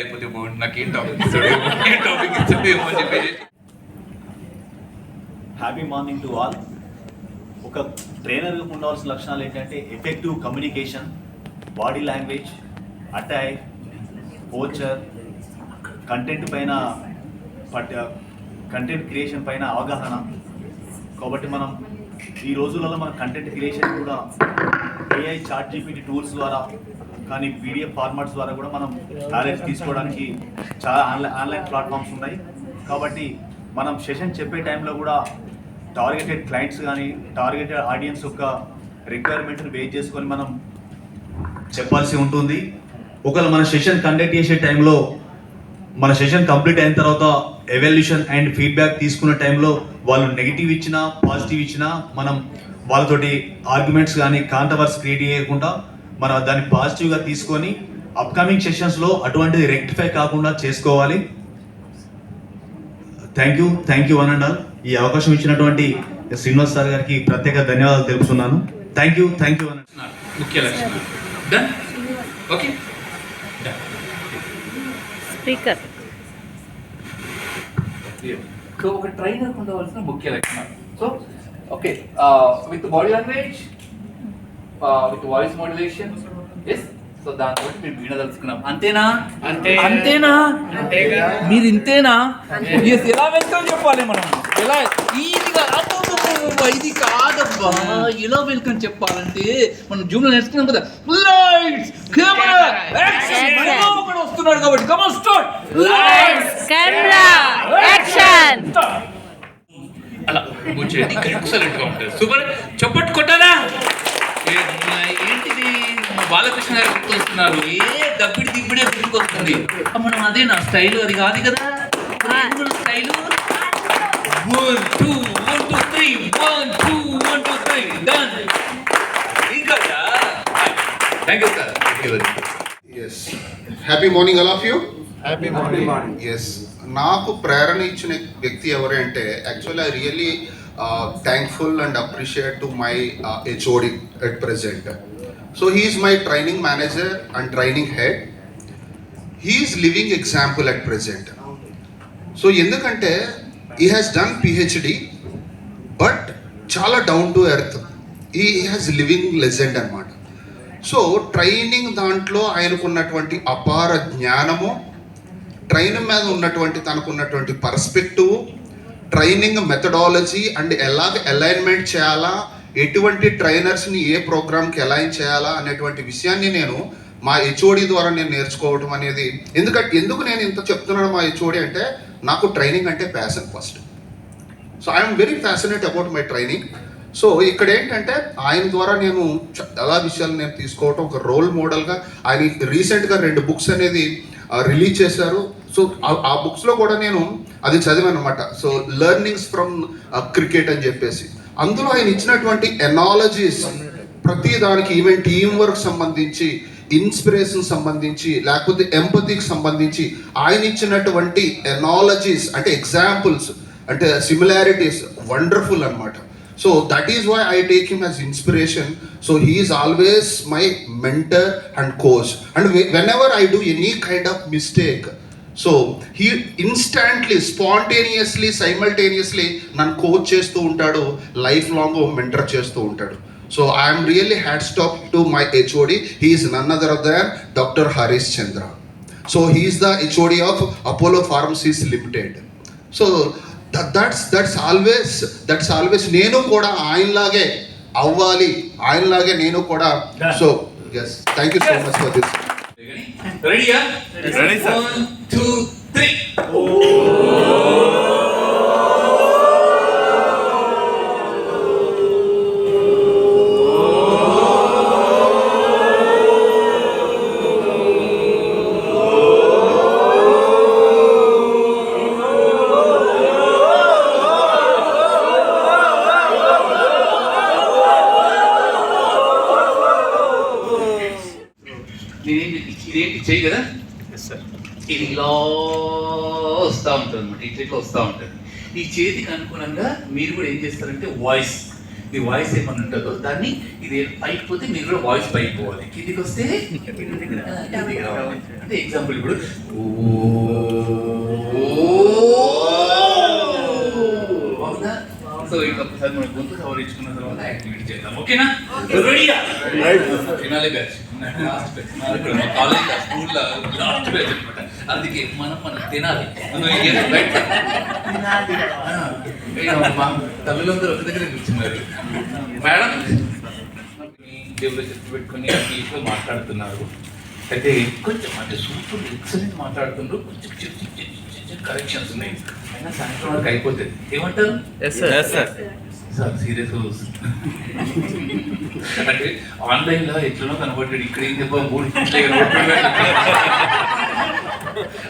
అయిపోతే నాకు ఏం టాపిక్ ఇస్తాడు? ఏం టాపిక్ ఇస్తాడు ఏమో చెప్పేసి. హ్యాపీ మార్నింగ్ టు ఆల్ ఒక ట్రైనర్ ఉండాల్సిన లక్షణాలు ఏంటంటే effective communication body language attire posture content పైన పట్ కంటెంట్ క్రియేషన్ పైన అవగాహన. కాబట్టి మనం ఈ రోజులలో మన కంటెంట్ క్రియేషన్ కూడా ఏఐ చాట్ జీపీటీ టూల్స్ ద్వారా కానీ పీడిఎఫ్ ఫార్మాట్స్ ద్వారా కూడా మనం నాలెడ్జ్ తీసుకోవడానికి చాలా ఆన్లైన్ ఆన్లైన్ ప్లాట్ఫామ్స్ ఉన్నాయి. కాబట్టి మనం సెషన్ చెప్పే టైంలో కూడా టార్గెటెడ్ క్లయింట్స్ కానీ టార్గెటెడ్ ఆడియన్స్ యొక్క రిక్వైర్మెంట్ని బేస్ చేసుకొని మనం చెప్పాల్సి ఉంటుంది. ఒకవేళ మన సెషన్ కండక్ట్ చేసే టైంలో మన సెషన్ కంప్లీట్ అయిన తర్వాత ఎవల్యూషన్ అండ్ ఫీడ్బ్యాక్ తీసుకున్న టైంలో వాళ్ళు నెగిటివ్ ఇచ్చినా పాజిటివ్ ఇచ్చినా మనం వాళ్ళతోటి ఆర్గ్యుమెంట్స్ కానీ కాంట్రవర్స్ క్రియేట్ చేయకుండా మనం దాన్ని పాజిటివ్గా తీసుకొని అప్కమింగ్ సెషన్స్లో అటువంటిది రెక్టిఫై కాకుండా చేసుకోవాలి. Thank you thank you one and all ఈ అవకాశం ఇచ్చినటువంటి శ్రీనివాస్ సార్ గారికి ప్రత్యేక ధన్యవాదాలు తెలుపుతున్నాను. Thank you thank you one ముఖ్య లక్షణాలు డన్ ఓకే స్పీకర్ సో ఒక ట్రైనర్ ఉండవలసిన ముఖ్య లక్షణాలు so okay with body language with voice modulation yes so దాంతో మీరు వీణ తెలుసుకున్నాం. అంతేనా? అంతే. అంతేనా? అంతేగా. మీరు ఇంతేనా? ఎస్ ఎలా వెల్కమ్ చెప్పాలి మనం? ఎలా? ఈజీగా ఇది కాదబ్బా. ఎలా వెల్కమ్ చెప్పాలంటే మనం జూమ్లో నేర్చుకున్నాం కదా. లైట్స్ కెమెరా యాక్షన్ ఒకడు వస్తున్నాడు కాబట్టి come on start lights camera action అలా కూర్చోండి ఇంకా ఎక్సలెంట్గా ఉంటుంది. సూపర్. కొట్టారా బాలకృష్ణ గారు గుర్తొస్తున్నారు. ఏ దబ్బిడి దిబ్బిడే గుర్తుకొస్తుంది మనం అదే నా స్టైల్ అది కాదు కదా. Style. One two one two three one two one two three done ఇంకా thank you sir yes happy morning all of you happy morning yes నాకు ప్రేరణ ఇచ్చిన వ్యక్తి ఎవరు అంటే actually I really thankful and appreciate to my HOD at present so he's my training manager and training head he's living example at present so ఎందుకంటే ఈ has done PhD but చాలా down to earth ఈ has living legend అనమాట so training దాంట్లో ఆయనకున్నటువంటి అపార జ్ఞానము train మీద ఉన్నటువంటి తనకున్నటువంటి పర్స్పెక్టివ్ ట్రైనింగ్ మెథడాలజీ అండ్ ఎలాగ అలైన్మెంట్ చేయాలా? ఎటువంటి ట్రైనర్స్ని ఏ ప్రోగ్రామ్కి అలైన్ చేయాలా అనేటువంటి విషయాన్ని నేను మా హెచ్ఓడి ద్వారా నేను నేర్చుకోవటం అనేది ఎందుకంటే ఎందుకు నేను ఇంత చెప్తున్నాను మా హెచ్ఓడి అంటే నాకు ట్రైనింగ్ అంటే passion first so I'm very fascinate about my training so ఇక్కడ ఏంటంటే ఆయన ద్వారా నేను చాలా విషయాలు నేను తీసుకోవటం ఒక రోల్ మోడల్గా ఆయన రీసెంట్గా రెండు బుక్స్ అనేది రిలీజ్ చేశారు. సో ఆ బుక్స్లో కూడా నేను అది చదివాను అనమాట సో లెర్నింగ్స్ ఫ్రమ్ క్రికెట్ అని చెప్పేసి. అందులో ఆయన ఇచ్చినటువంటి ఎనాలజీస్ ప్రతి దానికి ఈవెన్ టీం వర్క్ సంబంధించి ఇన్స్పిరేషన్ సంబంధించి లేకపోతే ఎంపతికి సంబంధించి ఆయన ఇచ్చినటువంటి ఎనాలజీస్ అంటే ఎగ్జాంపుల్స్ అంటే సిమిలారిటీస్ వండర్ఫుల్ అన్నమాట. So that is why I take him as inspiration so he's always my mentor and coach and whenever I do any kind of mistake so he instantly spontaneously simultaneously నన్ను coach చేస్తూ ఉంటాడు life long mentor చేస్తూ ఉంటాడు. So I'm really had stop to my HOD he's none other than doctor Harish Chandra so he's the HOD of Apollo pharmacies limited so that's that's always that's always నేను కూడా ఆయనలాగే అవ్వాలి. ఆయనలాగే నేను కూడా. So yes thank you so much for this రెడీయా Ready, sir. One two three నేనేంటి ఇదేంటి చెయ్యి కదా ఇది ఇలా వస్తూ ఉంటుంది అనమాట ఇట్లా ఇట్లా వస్తూ ఉంటుంది. ఈ చేతికి అనుగుణంగా మీరు కూడా ఏం చేస్తారంటే వాయిస్ ఇది వాయిస్ ఏమని ఉంటుందో దాన్ని ఇది పైకి పోతే మీరు కూడా వాయిస్ పైకి పోవాలి. కిందికి వస్తే అంటే ఎగ్జాంపుల్ ఇప్పుడు. అవునా? సో ఇట్లా ఒకసారి మనం గొంతు సవరించుకున్న తర్వాత యాక్టివిటీ చేద్దాం. ఓకేనా? రెడీయా ఫినాలే బ్యాచ్ లాస్ట్ బ్యాచ్ ఇక్కడ మా కాలేజ్ స్కూల్ లాస్ట్ బ్యాచ్ అనమాట అందుకే మనం మనం తినాలి మనం బయట ఆ, ఒక దగ్గర కూర్చున్నారు మేడం దేవుడు చెట్టు పెట్టుకుని ఇంగ్లీష్లో మాట్లాడుతున్నారు. అయితే కొంచెం అంటే సూపర్ ఎక్సలెంట్ మాట్లాడుతుండ్రు కొంచెం చిన్న చిన్న చిన్న చిన్న కరెక్షన్స్ ఉన్నాయి అయినా సాయంత్రం వరకు అయిపోతుంది ఏమంటారు సార్ సీరియస్ అంటే ఆన్లైన్లో ఎట్లనో కనబడ్డాడు. ఇక్కడ ఏం చెప్ప మూడు ఇట్లే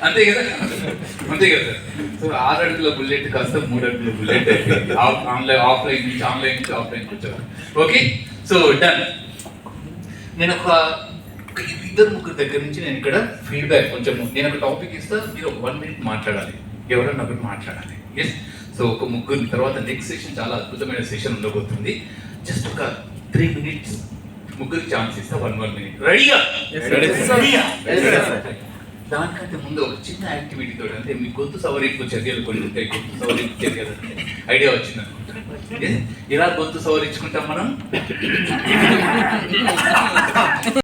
అంతే కదా? అంతే కదా? సో ఆరు అడుగుల బుల్లెట్ కాస్త మూడు అడుగుల బుల్లెట్ ఆఫ్- ఆన్లైన్ ఆఫ్లైన్ నుంచి ఆన్లైన్ నుంచి ఆఫ్లైన్ వచ్చాను ఓకే? So done. నేను ఒక ఇద్దరు ముగ్గురు దగ్గర నుంచి నేను ఇక్కడ ఫీడ్బ్యాక్ కొంచెం నేను ఒక టాపిక్ ఇస్తా మీరు ఒక వన్ మినిట్ మాట్లాడాలి. ఎవరన్నా ఒకరు మాట్లాడాలి. ఎస్ సో ఒక ముగ్గురు తర్వాత నెక్స్ట్ సెషన్ చాలా అద్భుతమైన సెషన్ ఉండబోతుంది. జస్ట్ ఒక త్రీ మినిట్స్ ముగ్గురికి ఛాన్స్ ఇస్తా వన్ వన్ మినిట్ రెడీగా దానికంటే ముందు ఒక చిన్న యాక్టివిటీ తోటి అంటే మీ గొంతు సవరింపు చర్యలు కొన్ని ఉంటాయి గొంతు సవరింపు చర్యలు ఐడియా వచ్చింది? అనుకుంటా ఎలా గొంతు సవరించుకుంటాం మనం?